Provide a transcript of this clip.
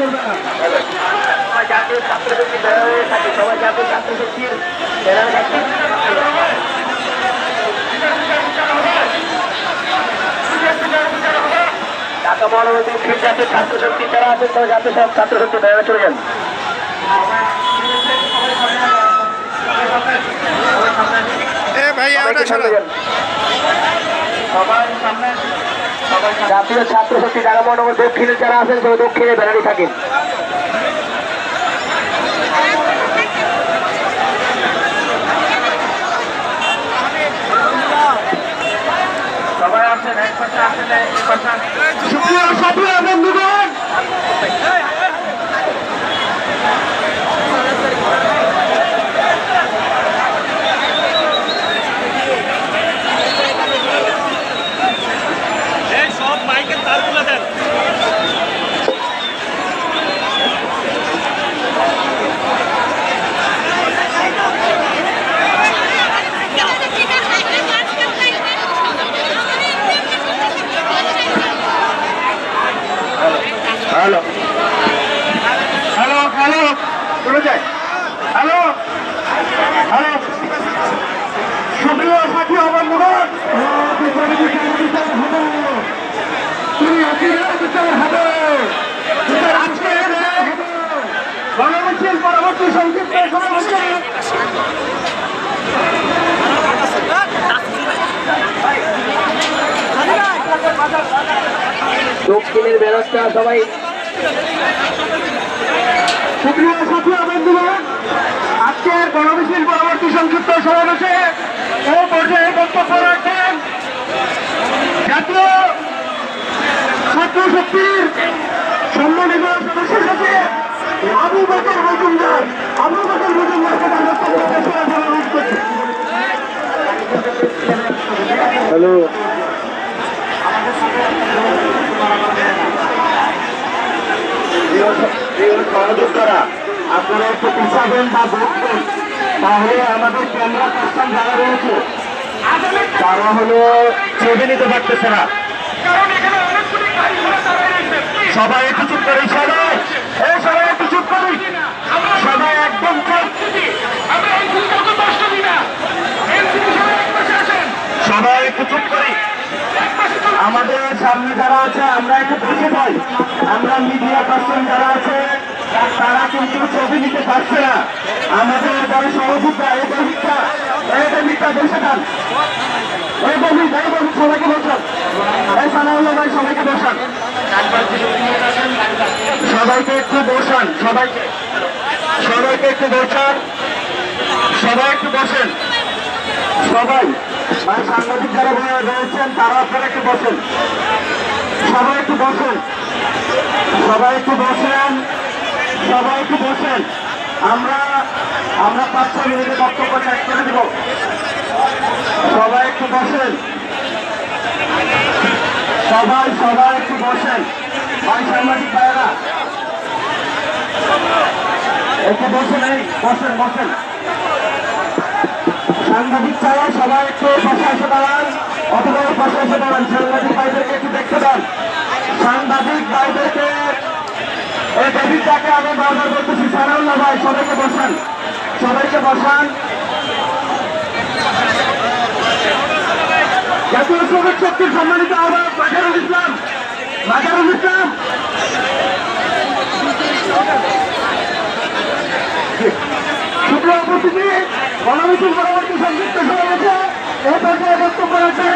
করবে না সবাই জাতীয় ছাত্রশক্তি ব্যানারে থাকে সবাই জাতীয় ছাত্রশক্তির ব্যানারে থাকে ঢাকা মহানগরী ফির জাতীয় ছাত্রশক্তি যারা আছেন তারা জাতীয় ছাত্রশক্তি ব্যানারে চলে যান ভাই। সবাই সামনে জাতীয় ছাত্রশক্তি ঢাকা মহানগর দক্ষিণে যারা আছেন সবাই দক্ষিণে ব্যানারে থাকেন সবাই আসেন এক পাশে আসেন এক পাশে আসেন। সুপ্রিয় সাথী বন্ধুগণ এই সব মাইকের তারগুলো দেন হ্যালো হ্যালো হ্যালো চলে যায়। হ্যালো? হ্যালো? সুপ্রিয় সাথী হবে বিচার আজকে গণমিছিল পরবর্তী সংক্ষিপ্ত দক্ষিণের ব্যবস্থা সবাই সুপ্রিয় সাথী বন্ধুগণ, আজকের গণমিছিল পরবর্তী সংক্ষিপ্ত সমাবেশে এই পর্যায়ে বক্তব্য রাখেন জাতীয় ছাত্র শক্তির সম্মানিত সদস্য সচিব আবু বকর মজুমদার। আবু বকর মজুমদারকে তার বক্তব্য পেশ করার অনুরোধ আপনারা একটু বা বসবেন তাহলে আমাদের ক্যামেরা পার্সন যারা রয়েছে তারা হলো ছবি নিতে পারতেছে সবাই একটু চুপ করে সবাই সবাই একটু চুপ করি সবাই একদম চুপ সবাই একটু চুপ করি আমাদের সামনে যারা আছে আমরা একটু বসে যাই আমরা মিডিয়া পার্সন যারা আছে, তারা কিন্তু ছবি নিতে পারছে না। আমাদের যারা সহযোগিতা, এই বহিতা এই বহিতা বসে যান এই বহিত এই সবাইকে বসান এই সবাইকে বসান সবাইকে একটু বসান, সবাইকে। সবাইকে একটু বসান। সবাই একটু বসেন। সবাই। মানে সাংবাদিক যারা রয়েছেন, তারা আপনারা একটু বসেন। সবাই একটু বসেন। সবাই একটু বসেন। সবাই একটু বসেন। আমরা আমরা পাঁচ ছয় মিনিটের বক্তব্য শেষ করে দিব। সবাই একটু বসেন। সবাই সবাই একটু বসেন। ভাই সাংবাদিক ভাইয়েরা। একটু বসেন এই বসেন বসেন। সাংবাদিক ছাড়া সবাই একটু পাশে এসে দাঁড়ান, অথবা পাশে এসে দাঁড়ান। সাংবাদিক ভাইদেরকে একটু দেখতে দেন। সাংবাদিক ভাইদেরকে, এই ডেভিডটাকে আমি বারবার বলতেছি, সারাউল্লাহ ভাই, সবাইকে বসান। সবাইকে বসান। জাতীয় শ্রমিক শক্তির সম্মানিত আহ্বায়ক মাজারুল ইসলাম। মাজারুল ইসলাম। সুপ্রিয় উপস্থিতি গণমিছিল পরবর্তী সংযুক্ত এই পর্যায়ে বক্তব্য রাখেন